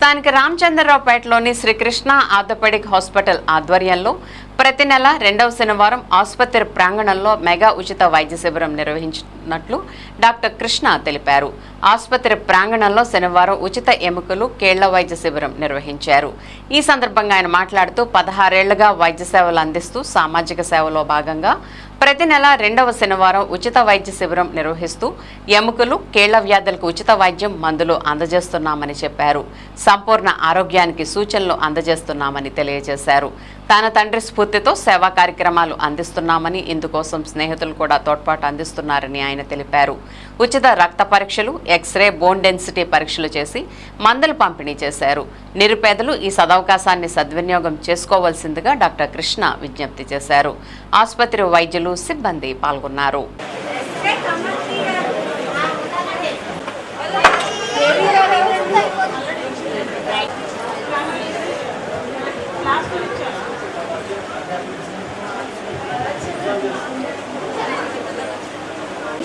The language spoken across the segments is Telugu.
స్థానిక రామచంద్రరావుపేటలోని శ్రీకృష్ణ ఆర్థోపెడిక్ హాస్పిటల్ ఆధ్వర్యంలో ప్రతి నెల రెండవ శనివారం ఆసుపత్రి ప్రాంగణంలో మెగా ఉచిత వైద్య శిబిరం నిర్వహించినట్లు డాక్టర్ కృష్ణ తెలిపారు. ఆసుపత్రి ప్రాంగణంలో శనివారం ఉచిత ఎముకలు కేళ్ళ వైద్య శిబిరం నిర్వహించారు. ఈ సందర్భంగా ఆయన మాట్లాడుతూ పదహారేళ్ళుగా వైద్య సేవలు అందిస్తూ సామాజిక సేవలో భాగంగా ప్రతి నెల రెండవ శనివారం ఉచిత వైద్య శిబిరం నిర్వహిస్తూ ఎముకలు కేళ్ళ వ్యాధులకు ఉచిత వైద్యం మందులు అందజేస్తున్నామని చెప్పారు. సంపూర్ణ ఆరోగ్యానికి సూచనలు అందజేస్తున్నామని తెలియజేశారు. తన తండ్రి స్ఫూర్తితో సేవా కార్యక్రమాలు అందిస్తున్నామని ఇందుకోసం స్నేహితులు కూడా తోడ్పాటు అందిస్తున్నారని ఆయన తెలిపారు. ఉచిత రక్త పరీక్షలు ఎక్స్రే బోన్ డెన్సిటీ పరీక్షలు చేసి మందులు పంపిణీ చేశారు. నిరుపేదలు ఈ సదవకాశాన్ని సద్వినియోగం చేసుకోవాల్సిందిగా డాక్టర్ కృష్ణ విజ్ఞప్తి చేశారు. ఆసుపత్రి వైద్యులు సిబ్బంది పాల్గొన్నారు.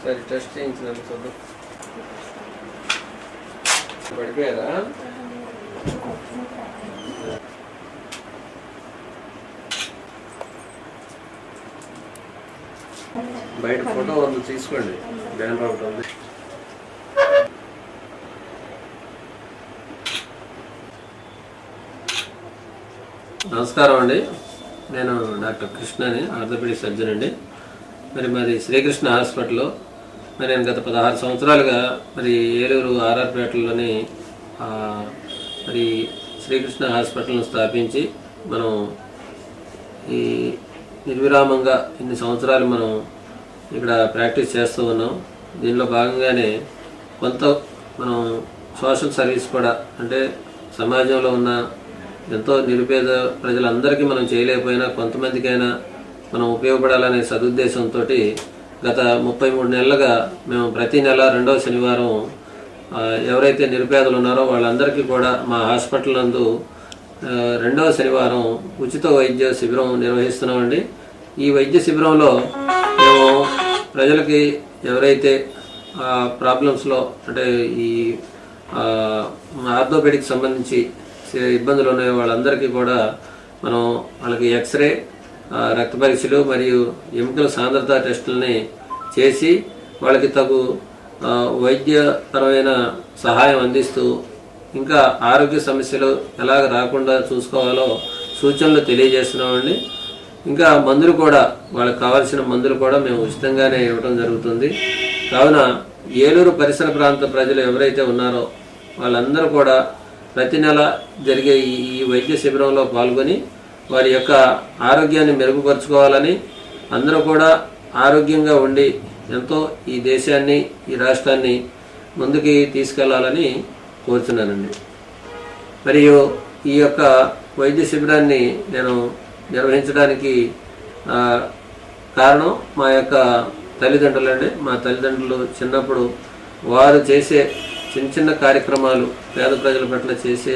సరే టెస్ట్ చేయించినాను చూద్దాం పడిపోయారా? బయట ఫోటో ఉంది తీసుకోండి. బ్యానర్ ఒకటి ఉంది. నమస్కారం అండి. నేను డాక్టర్ కృష్ణని ఆర్థోపెడిక్ సర్జన్ అండి. మరి మరి శ్రీకృష్ణ హాస్పిటల్లో మరి నేను గత పదహారు సంవత్సరాలుగా మరి ఏలూరు ఆర్ఆర్పేటలోని మరి శ్రీకృష్ణ హాస్పిటల్ను స్థాపించి మనం ఈ నిర్విరామంగా ఇన్ని సంవత్సరాలు మనం ఇక్కడ ప్రాక్టీస్ చేస్తూ ఉన్నాం. దీనిలో భాగంగానే కొంత మనం సోషల్ సర్వీస్ కూడా అంటే సమాజంలో ఉన్న ఎంతో నిరుపేద ప్రజలందరికీ మనం చేయలేకపోయినా కొంతమందికైనా మనం ఉపయోగపడాలనే సదుద్దేశంతో గత ముప్పై మూడు నెలలుగా మేము ప్రతి నెల రెండవ శనివారం ఎవరైతే నిరుపేదలు ఉన్నారో వాళ్ళందరికీ కూడా మా హాస్పిటల్ నందు రెండవ శనివారం ఉచిత వైద్య శిబిరం నిర్వహిస్తున్నామండి. ఈ వైద్య శిబిరంలో మేము ప్రజలకి ఎవరైతే ప్రాబ్లమ్స్లో అంటే ఈ ఆర్థోపెడిక్ సంబంధించి ఇబ్బందులు ఉన్నాయో వాళ్ళందరికీ కూడా మనం వాళ్ళకి ఎక్స్రే రక్త పరీక్షలు మరియు ఎముకల సాంద్రత టెస్టులని చేసి వాళ్ళకి తగు వైద్యపరమైన సహాయం అందిస్తూ ఇంకా ఆరోగ్య సమస్యలు ఎలాగ రాకుండా చూసుకోవాలో సూచనలు తెలియజేస్తున్నామండి. ఇంకా మందులు కూడా వాళ్ళకి కావాల్సిన మందులు కూడా మేము ఉచితంగానే ఇవ్వడం జరుగుతుంది. కావున ఏలూరు పరిసర ప్రాంత ప్రజలు ఎవరైతే ఉన్నారో వాళ్ళందరూ కూడా ప్రతి నెల జరిగే ఈ ఈ వైద్య శిబిరంలో పాల్గొని వారి యొక్క ఆరోగ్యాన్ని మెరుగుపరుచుకోవాలని అందరూ కూడా ఆరోగ్యంగా ఉండి ఎంతో ఈ దేశాన్ని ఈ రాష్ట్రాన్ని ముందుకి తీసుకెళ్ళాలని కోరుతున్నానండి. మరియు ఈ యొక్క వైద్య శిబిరాన్ని నేను నిర్వహించడానికి కారణం మా యొక్క తల్లిదండ్రులు అండి మా తల్లిదండ్రులు చిన్నప్పుడు వారు చేసే చిన్న చిన్న కార్యక్రమాలు పేద ప్రజల పట్ల చేసే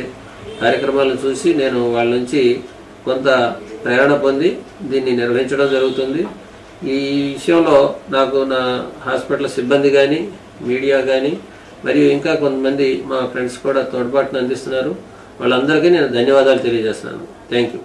కార్యక్రమాలను చూసి నేను వాళ్ళ నుంచి కొంత ప్రేరణ పొంది దీన్ని నిర్వహించడం జరుగుతుంది. ఈ విషయంలో నాకు నా హాస్పిటల్ సిబ్బంది కానీ మీడియా కానీ మరియు ఇంకా కొంతమంది మా ఫ్రెండ్స్ కూడా తోడ్పాటును అందిస్తున్నారు. వాళ్ళందరికీ నేను ధన్యవాదాలు తెలియజేస్తున్నాను. Thank you